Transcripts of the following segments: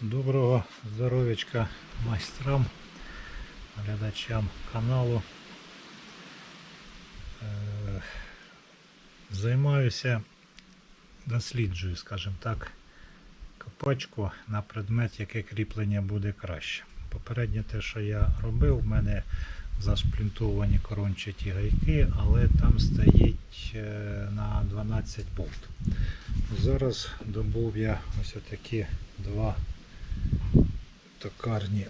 Доброго здоров'ячка майстрам, глядачам каналу. Е, Займаюся, досліджую, скажімо так, копачку на предмет, яке кріплення буде краще. Попереднє те, що я робив, в мене зашплінтовані корончаті гайки, але там стоїть е, на 12 болт. Зараз добув я ось такі два токарні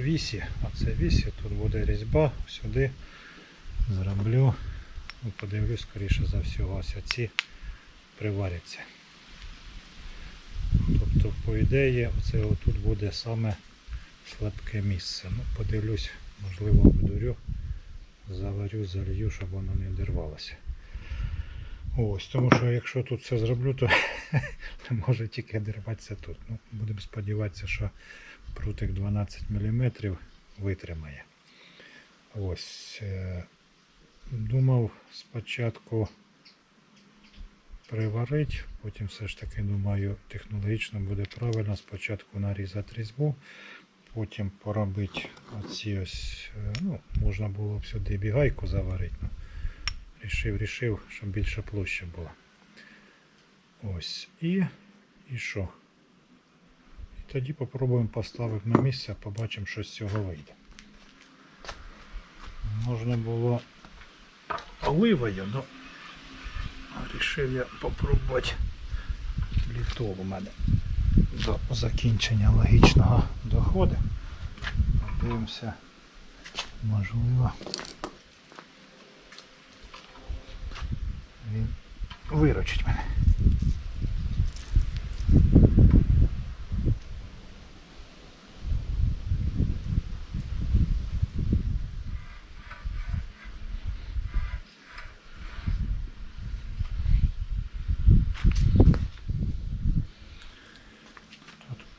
вісі. Оце вісі, тут буде різьба, сюди зроблю, ну, подивлюсь, скоріше за всього, ось ці приваряться. Тобто, по ідеї, оце отут буде саме слабке місце. Ну, подивлюсь, можливо, обдурю, заварю, залью, щоб воно не дірвалося. Ось, тому що якщо тут все зроблю, то може тільки дірватися тут. Ну, будемо сподіватися, що прутик 12 мм витримає. Ось. е, Думав спочатку приварити, потім все ж таки думаю, технологічно буде правильно спочатку нарізати різьбу, потім поробити оці ось, е, ну, можна було б сюди бігайку заварити. Рішив, рішив, щоб більше площа була. Ось. І, і що? І тоді попробуємо поставити на місце, побачимо, що з цього вийде. Можна було оливою, але вирішив я попробувати літо у мене до закінчення логічного доходу. Подивимося, можливо. Він виручить мене.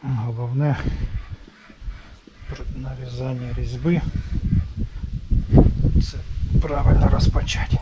Головне при нарізанні різьби це правильно розпочати.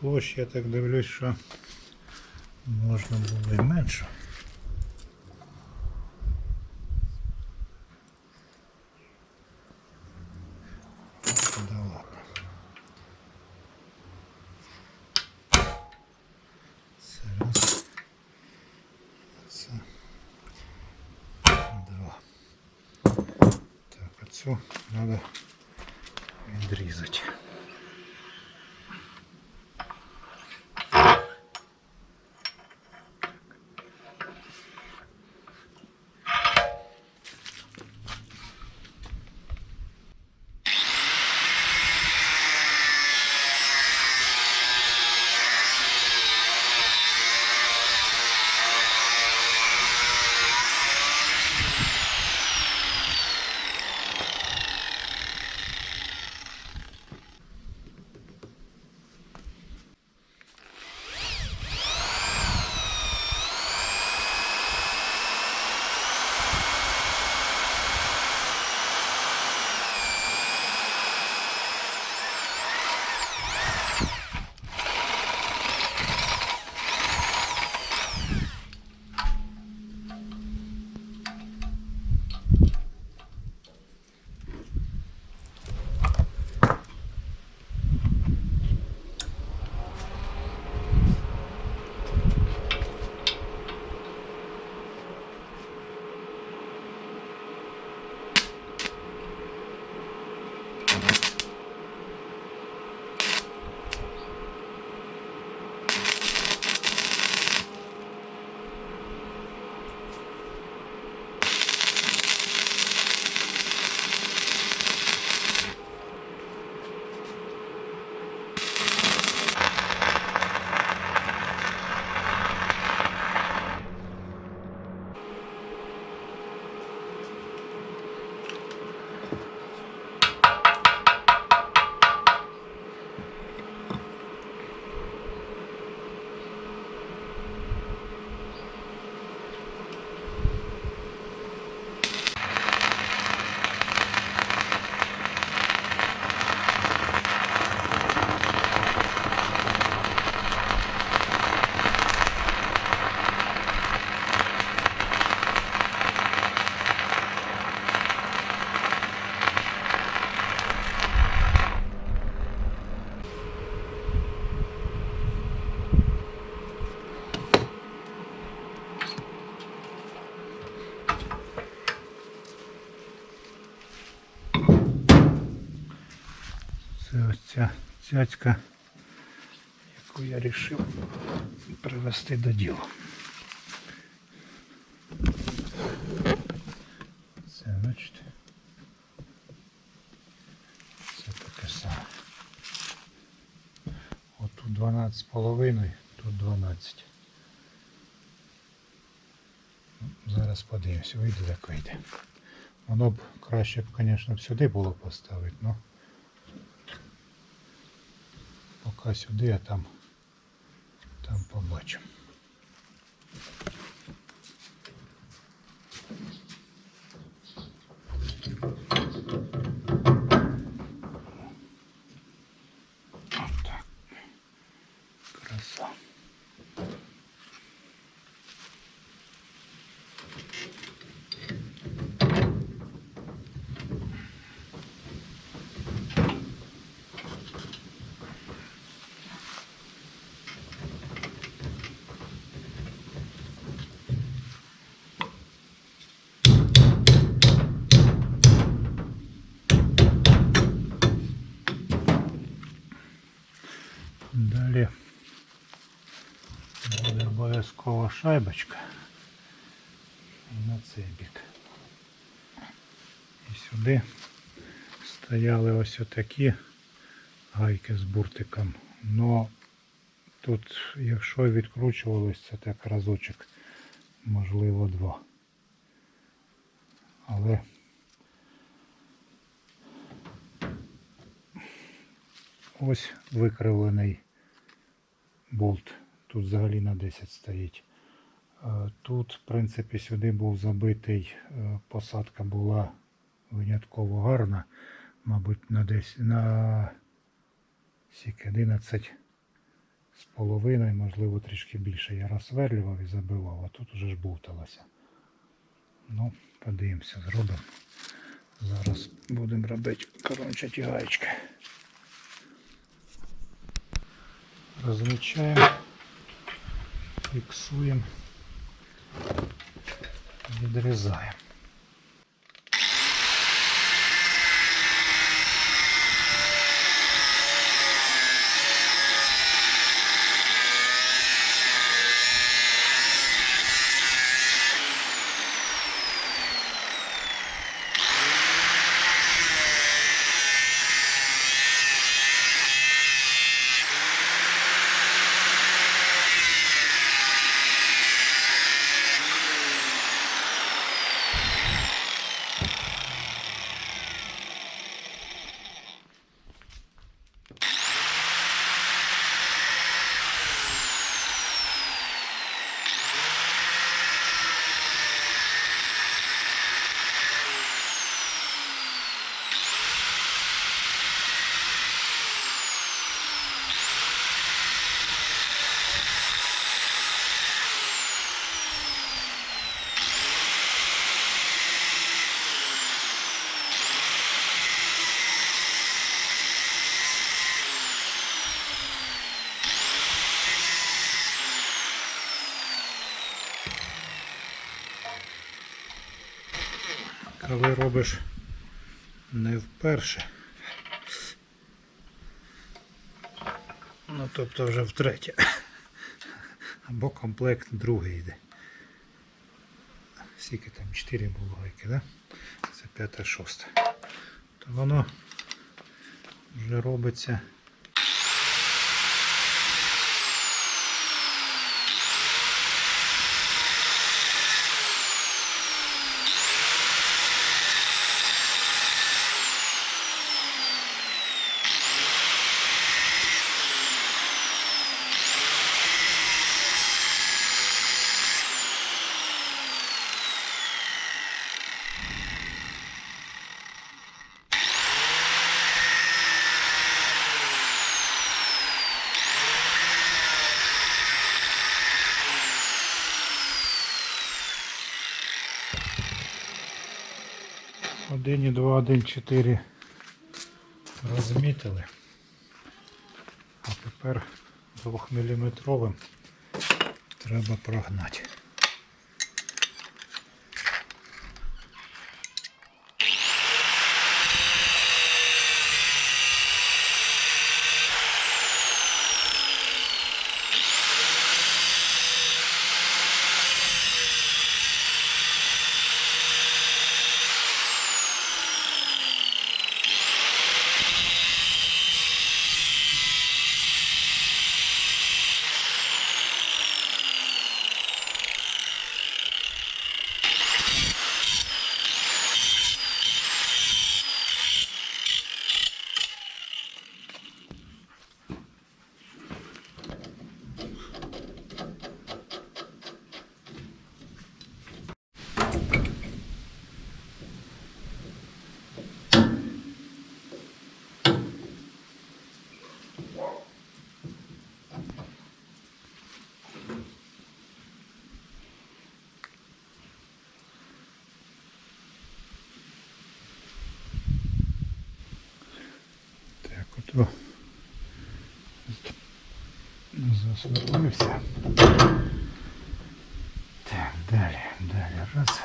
Площі я так дивлюсь, що можна було і менше. Да. Так, оцю треба цяцька, яку я вирішив привести до діла. Це, бачите, це таке саме. От тут 12 з половиною, тут 12. Ну, Зараз подивимося, вийде так вийде. Воно б краще б, звісно, сюди було поставити, але поки сюди, а там, там побачимо. Далі буде обов'язково шайбочка. І на цей бік. І сюди стояли ось отакі гайки з буртиком. Но тут, якщо відкручувалось, це так разочок, можливо, два. Але ось викривлений болт. Тут взагалі на 10 стоїть. Е, Тут, в принципі, сюди був забитий, е, посадка була винятково гарна, мабуть, на десь на скільки, 11 з половиною, можливо, трішки більше. Я розсверлював і забивав, а тут уже ж бовталося. Ну, подивимося, зробимо. Зараз будемо робити корончаті гаєчки. Розмічаємо, фіксуємо, відрізаємо. коли робиш не вперше. Ну тобто вже втретє. Або комплект другий йде. Скільки там 4 булгайки, да? Це 5-6. То воно вже робиться. Один і два, один, чотири розмітили. А тепер двохміліметровим треба прогнати. Ото засверлився. Так, далі, далі. Раз.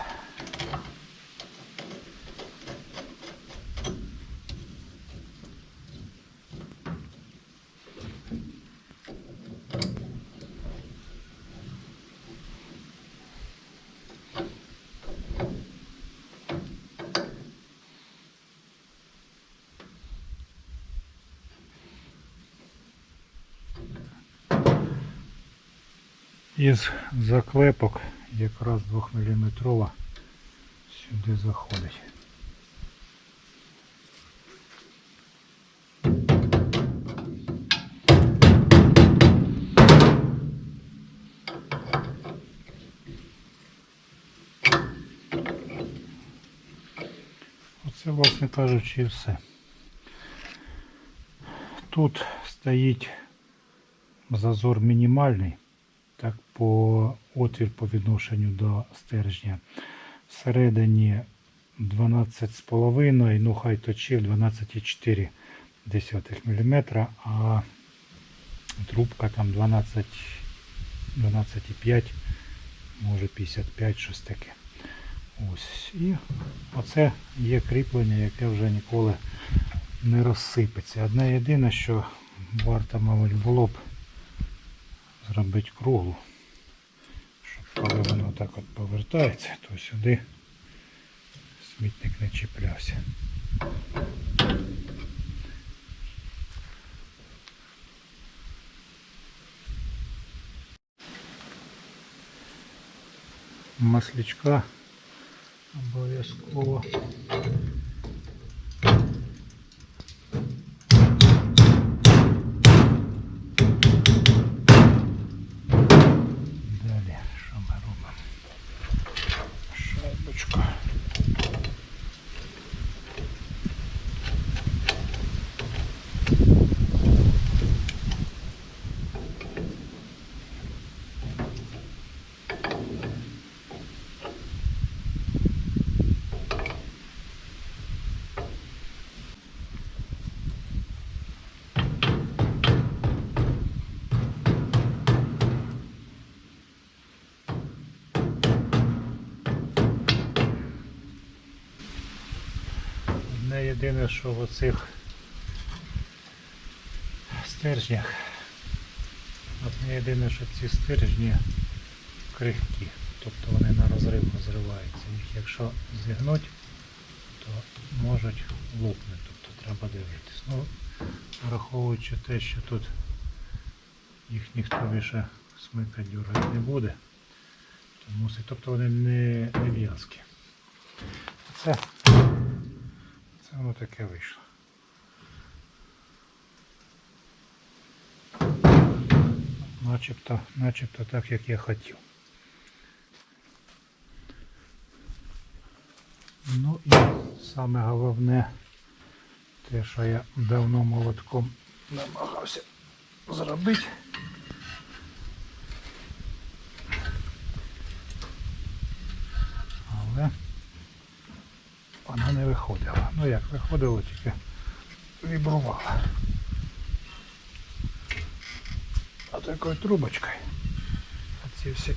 Із заклепок якраз 2 мм сюди заходить. Оце, власне кажучи, і все. Тут стоїть зазор мінімальний так по отвір по відношенню до стержня. Всередині 12,5, ну хай точив 12,4 мм, а трубка там 12, 12,5, може 55, щось таке. Ось. І оце є кріплення, яке вже ніколи не розсипеться. Одне єдине, що варто, мабуть, було б зробити круглу, щоб коли воно так от повертається, то сюди смітник не чіплявся. Маслячка обов'язково. Далі, що ми робимо? Шайбочку. Одне єдине, що в оцих стержнях Одне єдине, що ці стержні крихкі, тобто вони на розрив розриваються. Їх якщо зігнуть, то можуть лопнути, тобто треба дивитись. Ну, враховуючи те, що тут їх ніхто більше смикати дюргати не буде, то мусить, тобто вони не, не в'язкі. Це, це таке вийшло. Начебто, начебто так, як я хотів. Ну і саме головне, те, що я давно молотком намагався зробити. Але вона не виходила. Ну як виходило, тільки вібрувала. А такою трубочкою. Оці всі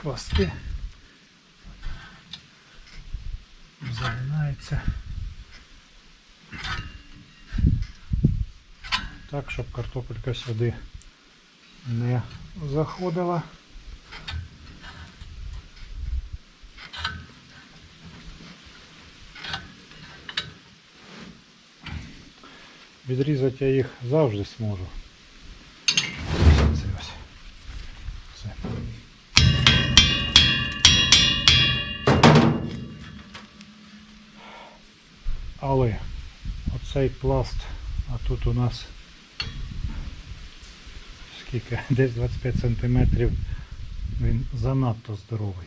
хвости загинаються. Так, щоб картопелька сюди не заходила. Відрізати я їх завжди зможу. Це ось. Але оцей пласт, а тут у нас скільки, десь 25 см, він занадто здоровий.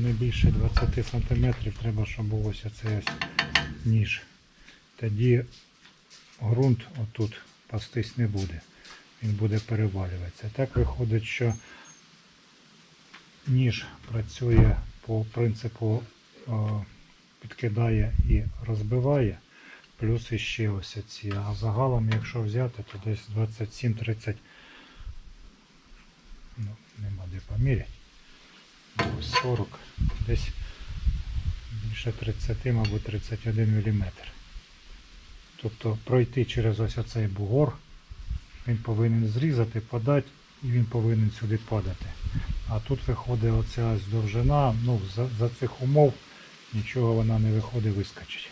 Не більше 20 см треба, щоб був ось оцей ніж. Тоді ґрунт отут пастись не буде. Він буде перевалюватися. Так виходить, що ніж працює по принципу е, підкидає і розбиває, плюс іще ось ці. А загалом, якщо взяти, то десь 27-30, ну, нема де поміряти. Ну, 40, десь більше 30, мабуть, 31 мм. Тобто пройти через ось оцей бугор, він повинен зрізати, подати і він повинен сюди падати. А тут виходить оця довжина, ну за, за цих умов нічого вона не виходить вискочить.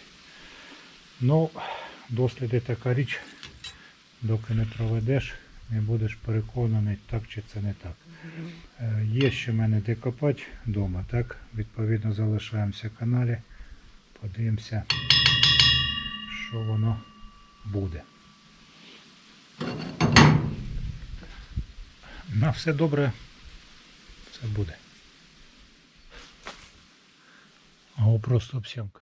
Ну, досліди така річ, доки не проведеш, не будеш переконаний, так чи це не так. Е, Є ще в мене де копати вдома, так? Відповідно залишаємося в каналі, подивимося, що воно буде. На все добре, це буде. Або просто обсямка.